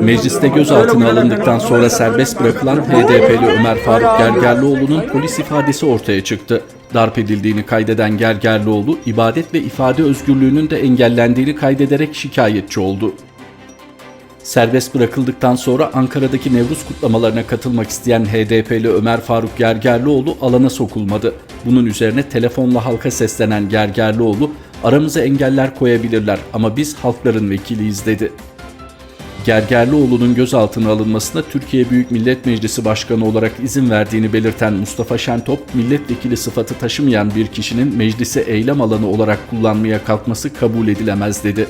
Mecliste gözaltına alındıktan sonra serbest bırakılan HDP'li Ömer Faruk Gergerlioğlu'nun polis ifadesi ortaya çıktı. Darp edildiğini kaydeden Gergerlioğlu, ibadet ve ifade özgürlüğünün de engellendiğini kaydederek şikayetçi oldu. Serbest bırakıldıktan sonra Ankara'daki Nevruz kutlamalarına katılmak isteyen HDP'li Ömer Faruk Gergerlioğlu alana sokulmadı. Bunun üzerine telefonla halka seslenen Gergerlioğlu, aramıza engeller koyabilirler ama biz halkların vekiliyiz dedi. Gergerlioğlu'nun gözaltına alınmasına Türkiye Büyük Millet Meclisi Başkanı olarak izin verdiğini belirten Mustafa Şentop, milletvekili sıfatı taşımayan bir kişinin meclisi eylem alanı olarak kullanmaya kalkması kabul edilemez dedi.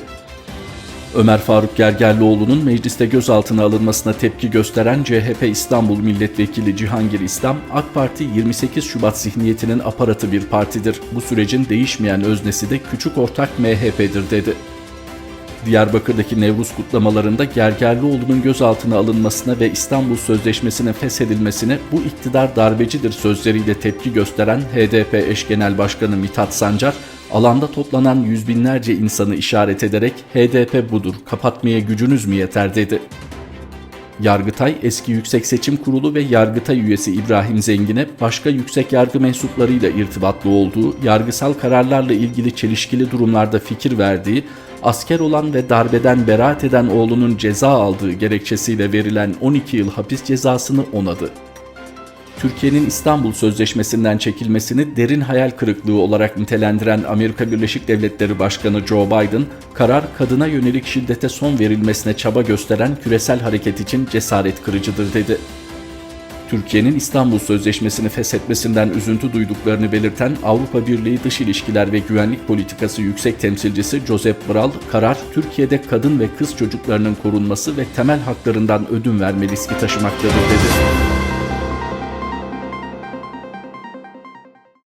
Ömer Faruk Gergerlioğlu'nun mecliste gözaltına alınmasına tepki gösteren CHP İstanbul Milletvekili Cihangir İslam, AK Parti 28 Şubat zihniyetinin aparatı bir partidir. Bu sürecin değişmeyen öznesi de küçük ortak MHP'dir dedi. Diyarbakır'daki Nevruz kutlamalarında Gergerlioğlu'nun gözaltına alınmasına ve İstanbul Sözleşmesi'nin feshedilmesine bu iktidar darbecidir sözleriyle tepki gösteren HDP eş genel başkanı Mithat Sancar, alanda toplanan yüz binlerce insanı işaret ederek HDP budur, kapatmaya gücünüz mü yeter dedi. Yargıtay eski Yüksek Seçim Kurulu ve Yargıtay üyesi İbrahim Zengin'e başka yüksek yargı mensuplarıyla irtibatlı olduğu, yargısal kararlarla ilgili çelişkili durumlarda fikir verdiği, asker olan ve darbeden beraat eden oğlunun ceza aldığı gerekçesiyle verilen 12 yıl hapis cezasını onadı. Türkiye'nin İstanbul Sözleşmesi'nden çekilmesini derin hayal kırıklığı olarak nitelendiren Amerika Birleşik Devletleri Başkanı Joe Biden, karar kadına yönelik şiddete son verilmesine çaba gösteren küresel hareket için cesaret kırıcıdır dedi. Türkiye'nin İstanbul Sözleşmesi'ni feshetmesinden üzüntü duyduklarını belirten Avrupa Birliği Dış İlişkiler ve Güvenlik Politikası Yüksek Temsilcisi Josep Borrell, karar Türkiye'de kadın ve kız çocuklarının korunması ve temel haklarından ödün verme riski taşımaktadır dedi.